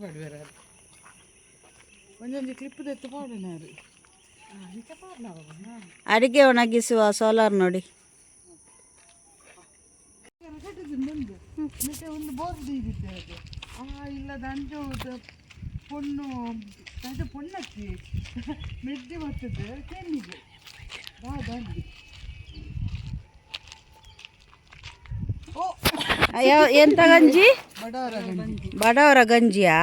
ಪಾಡ್ವೇರ ಒಂದೊಂದು ಕ್ಲಿಪ್ ತೆತ್ತು ಪಾಡನಾರು ಇಂಥ ಪಾಡ್ನವ ಅಡಿಕೆ ಒಣಗಿಸುವ ಸೋಲಾರ್ ನೋಡಿ ಮುಂದೆ ಮತ್ತೆ ಒಂದು ಬೋರ್ ದೀದಿತ್ತೆ ಅದು ಆ ಇಲ್ಲದ ಅಂಜೋದು ಪೊಣ್ಣು ಅದು ಪೊಣ್ಣಕ್ಕಿ ಮೆದ್ದೆ ಬರ್ತದೆ ಕೆನ್ನಿಗೆ ದಾದಿ ಓ ಅಯ್ಯೋ ಎಂತ ಗಂಜಿ? ಬಡವರ ಗಂಜಿ ಬಡವರ ಗಂಜಿಯಾ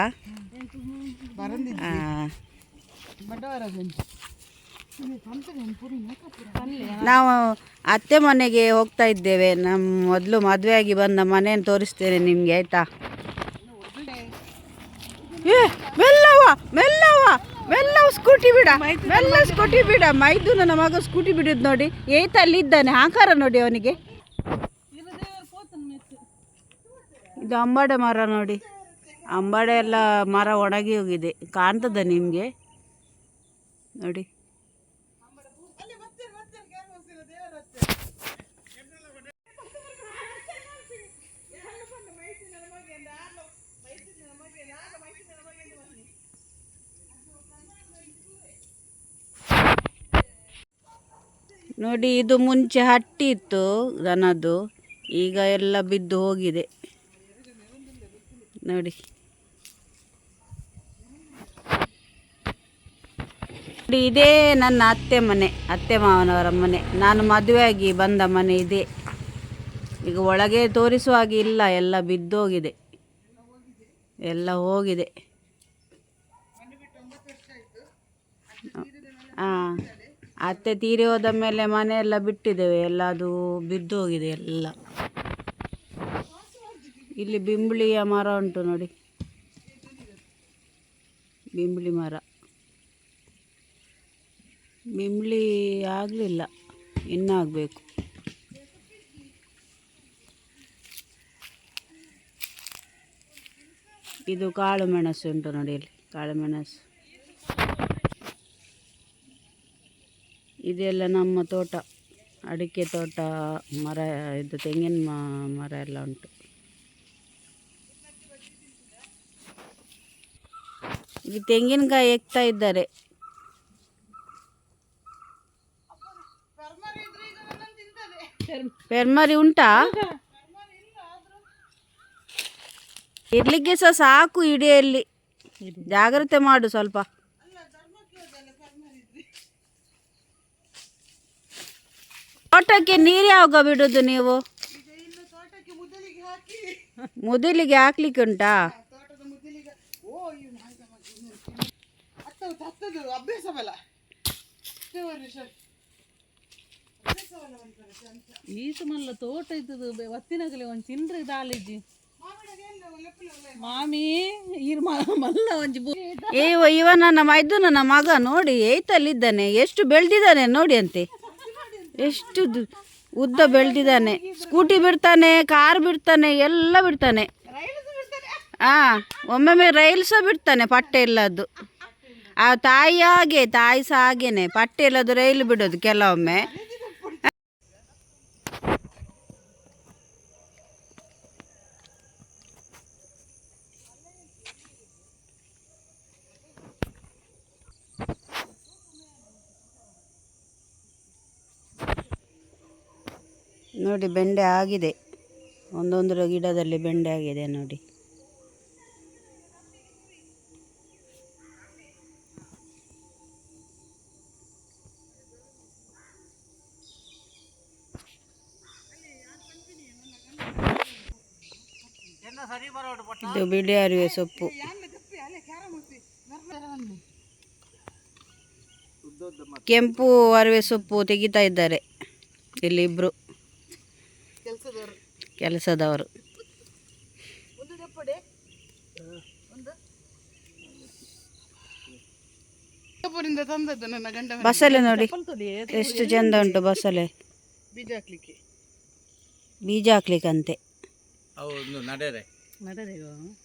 ನಾವು ಅತ್ತೆ ಮನೆಗೆ ಹೋಗ್ತಾ ಇದ್ದೇವೆ. ನಮ್ಮ ಮೊದಲು ಮದುವೆಯಾಗಿ ಬಂದ ಮನೆಯನ್ನು ತೋರಿಸ್ತೇನೆ ನಿಮಗೆ ಆಯ್ತಾ? ಏ ಮೆಲ್ಲವ ಮೆಲ್ಲವ ಮೆಲ್ಲವ ಸ್ಕೂಟಿ ಬಿಡ ಮೆಲ್ಲ ಸ್ಕೂಟಿ ಬಿಡ. ಮೈದು ನನ್ನ ಮಗ ಸ್ಕೂಟಿ ಬಿಡುದು ನೋಡಿ ಏತ ಅಲ್ಲಿ ಇದ್ದಾನೆ ಆಕಾರ ನೋಡಿ ಅವನಿಗೆ. ಇದು ಅಂಬಾಡೆ ಮರ ನೋಡಿ. ಅಂಬಾಡೆ ಎಲ್ಲ ಮರ ಒಣಗಿ ಹೋಗಿದೆ. ಕಾಣ್ತದ ನಿಮಗೆ? ನೋಡಿ. ನೋಡಿ, ಇದು ಮುಂಚೆ ಹಟ್ಟಿ ಇತ್ತು ದನದ್ದು. ಈಗ ಎಲ್ಲ ಬಿದ್ದು ಹೋಗಿದೆ. ನೋಡಿ. ಇದೇ ನನ್ನ ಅತ್ತೆ ಮನೆ, ಅತ್ತೆ ಮಾವನವರ ಮನೆ. ನಾನು ಮದುವೆಯಾಗಿ ಬಂದ ಮನೆ ಇದೆ. ಈಗ ಒಳಗೆ ತೋರಿಸುವ ಹಾಗೆ ಇಲ್ಲ, ಎಲ್ಲ ಬಿದ್ದೋಗಿದೆ. ಎಲ್ಲ ಹೋಗಿದೆ. ಹಾಂ ಅತ್ತೆ ತೀರಿ ಹೋದ ಮೇಲೆ ಮನೆ ಎಲ್ಲ ಬಿಟ್ಟಿದ್ದೇವೆ ಎಲ್ಲ ಅದು ಬಿದ್ದೋಗಿದೆ ಎಲ್ಲ. ಇಲ್ಲಿ ಬಿಂಬಳಿಯ ಮರ ಉಂಟು ನೋಡಿ. ಬಿಂಬಳಿ ಮರ. ಬಿಂಬಳಿ ಆಗಲಿಲ್ಲ ಇನ್ನಾಗಬೇಕು ಇದು ಕಾಳು ಮೆಣಸು ಉಂಟು ನೋಡಿ ಇಲ್ಲಿ, ಕಾಳು ಮೆಣಸು. ಇದೆಲ್ಲ ನಮ್ಮ ತೋಟ, ಅಡಿಕೆ ತೋಟ ಮರ, ಇದು ತೆಂಗಿನ ಮರ ಎಲ್ಲ ಉಂಟು. ಇಲ್ಲಿ ತೆಂಗಿನಕಾಯಿ ಎಕ್ತಾ ಇದ್ದಾರೆ. ಪೆರ್ಮರಿ ಉಂಟಾ? ಇರ್ಲಿಕ್ಕೆ ಸಹ ಸಾಕು ಇಡಿಯಲ್ಲಿ ಜಾಗ್ರತೆ ಮಾಡು ಸ್ವಲ್ಪ. ತೋಟಕ್ಕೆ ನೀರು ಯಾವಾಗ ಬಿಡುದು ನೀವು? ಮೊದಲಿಗೆ ಹಾಕ್ಲಿಕ್ಕೆ ಉಂಟಾ ತೋಟದ ಮುದಲಿಗೆ ಓ ಇವ್ ನಾಲ್ಕು ಹತ್ತದು ಅಭ್ಯಾಸವಲ್ಲ. ಅಭ್ಯಾಸ ಬಲ ಸರ್. ಮಲ್ಲ ತೋಟ ಇದ್ದದು ಒತ್ತಿನಗಲಿ ಒಂದು ತಿನ್ರಿ ದಾಲಿಜ್ಜಿ. ಮಾಮಿ ಇರ್ ಮಲ್ಲ ಒಂಜಿ ಬು ಏವ ಇವ ನನ್ನ ಮೈದು ನನ್ನ ಮಗ ನೋಡಿ ಏತಲ್ಲಿದ್ದಾನೆ ಎಷ್ಟು ಬೆಳೆದಿದ್ದಾನೆ ನೋಡಿ ಅಂತೆ. ಎಷ್ಟು ಉದ್ದ ಬೆಳೆದಿದ್ದಾನೆ. ಸ್ಕೂಟಿ ಬಿಡ್ತಾನೆ ಕಾರ್ ಬಿಡ್ತಾನೆ ಎಲ್ಲ ಬಿಡ್ತಾನೆ. ಹಾಂ ಒಮ್ಮೊಮ್ಮೆ ರೈಲ್ ಸಹ ಬಿಡ್ತಾನೆ ಪಟ್ಟೆ ಇಲ್ಲದ್ದು ಆ ತಾಯಿ ಹಾಗೆ, ತಾಯಿ ಸಹ ಹಾಗೇನೆ. ಪಟ್ಟೆ ರೈಲು ಬಿಡೋದು ಕೆಲವೊಮ್ಮೆ. ನೋಡಿ, ಬೆಂಡೆ ಆಗಿದೆ. ಒಂದೊಂದು ಗಿಡದಲ್ಲಿ ಬೆಂಡೆ ಆಗಿದೆ ನೋಡಿ. ಇದು ಬಿಳಿ ಅರಿವೆ ಸೊಪ್ಪು. ಕೆಂಪು ಅರಿವೆ ಸೊಪ್ಪು ತೆಗಿತಾ ಇದ್ದಾರೆ ಇಲ್ಲಿ ಇಬ್ರು. ಕೆಲಸದವರು. ಬಸಳೆ ನೋಡಿ. ಎಷ್ಟು ಚಂದ ಉಂಟು ಬಸಳೆ. ಬೀಜ ಹಾಕ್ಲಿಕ್ಕೆ. ಬೀಜ ಹಾಕ್ಲಿಕ್ಕಂತೆ. Mata dia kau.